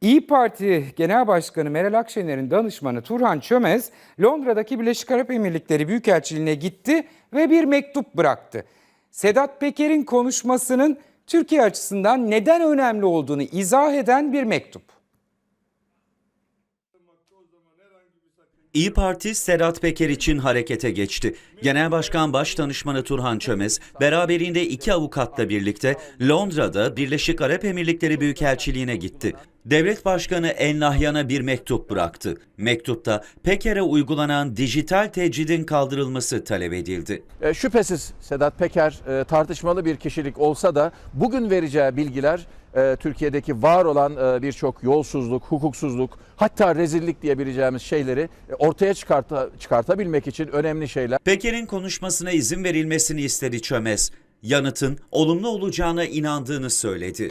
İyi Parti Genel Başkanı Meral Akşener'in danışmanı Turhan Çömez Londra'daki Birleşik Arap Emirlikleri Büyükelçiliğine gitti ve bir mektup bıraktı. Sedat Peker'in konuşmasının Türkiye açısından neden önemli olduğunu izah eden bir mektup. İyi Parti Sedat Peker için harekete geçti. Genel Başkan Başdanışmanı Turhan Çömez beraberinde iki avukatla birlikte Londra'da Birleşik Arap Emirlikleri Büyükelçiliğine gitti. Devlet Başkanı El Nahyan'a bir mektup bıraktı. Mektupta Peker'e uygulanan dijital tecridin kaldırılması talep edildi. E, Şüphesiz Sedat Peker e, tartışmalı bir kişilik olsa da bugün vereceği bilgiler e, Türkiye'deki var olan e, birçok yolsuzluk, hukuksuzluk hatta rezillik diyebileceğimiz şeyleri e, ortaya çıkarta, çıkartabilmek için önemli şeyler. Peker'in konuşmasına izin verilmesini istedi Çömez. Yanıtın olumlu olacağına inandığını söyledi.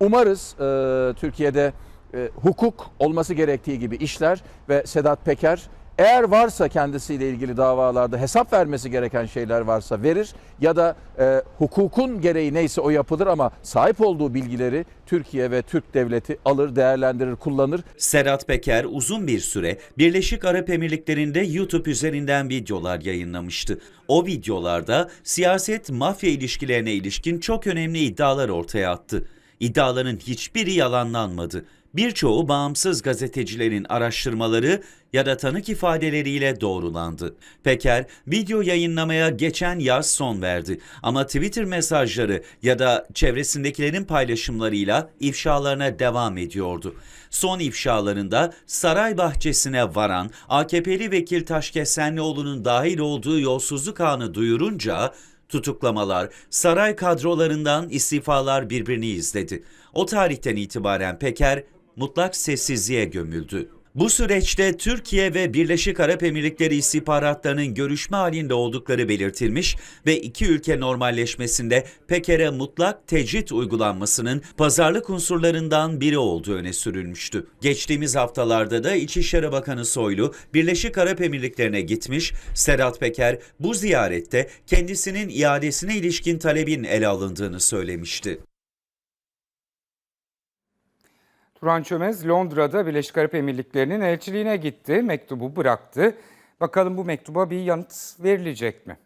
Umarız e, Türkiye'de e, hukuk olması gerektiği gibi işler ve Sedat Peker eğer varsa kendisiyle ilgili davalarda hesap vermesi gereken şeyler varsa verir ya da e, hukukun gereği neyse o yapılır ama sahip olduğu bilgileri Türkiye ve Türk devleti alır, değerlendirir, kullanır. Sedat Peker uzun bir süre Birleşik Arap Emirlikleri'nde YouTube üzerinden videolar yayınlamıştı. O videolarda siyaset mafya ilişkilerine ilişkin çok önemli iddialar ortaya attı. İddiaların hiçbiri yalanlanmadı. Birçoğu bağımsız gazetecilerin araştırmaları ya da tanık ifadeleriyle doğrulandı. Peker video yayınlamaya geçen yaz son verdi ama Twitter mesajları ya da çevresindekilerin paylaşımlarıyla ifşalarına devam ediyordu. Son ifşalarında saray bahçesine varan AKP'li vekil Taşkesenlioğlu'nun dahil olduğu yolsuzluk anı duyurunca Tutuklamalar, saray kadrolarından istifalar birbirini izledi. O tarihten itibaren Peker mutlak sessizliğe gömüldü. Bu süreçte Türkiye ve Birleşik Arap Emirlikleri istihbaratlarının görüşme halinde oldukları belirtilmiş ve iki ülke normalleşmesinde Peker'e mutlak tecrit uygulanmasının pazarlık unsurlarından biri olduğu öne sürülmüştü. Geçtiğimiz haftalarda da İçişleri Bakanı Soylu Birleşik Arap Emirlikleri'ne gitmiş, Sedat Peker bu ziyarette kendisinin iadesine ilişkin talebin ele alındığını söylemişti. Turan Çömez Londra'da Birleşik Arap Emirlikleri'nin elçiliğine gitti, mektubu bıraktı. Bakalım bu mektuba bir yanıt verilecek mi?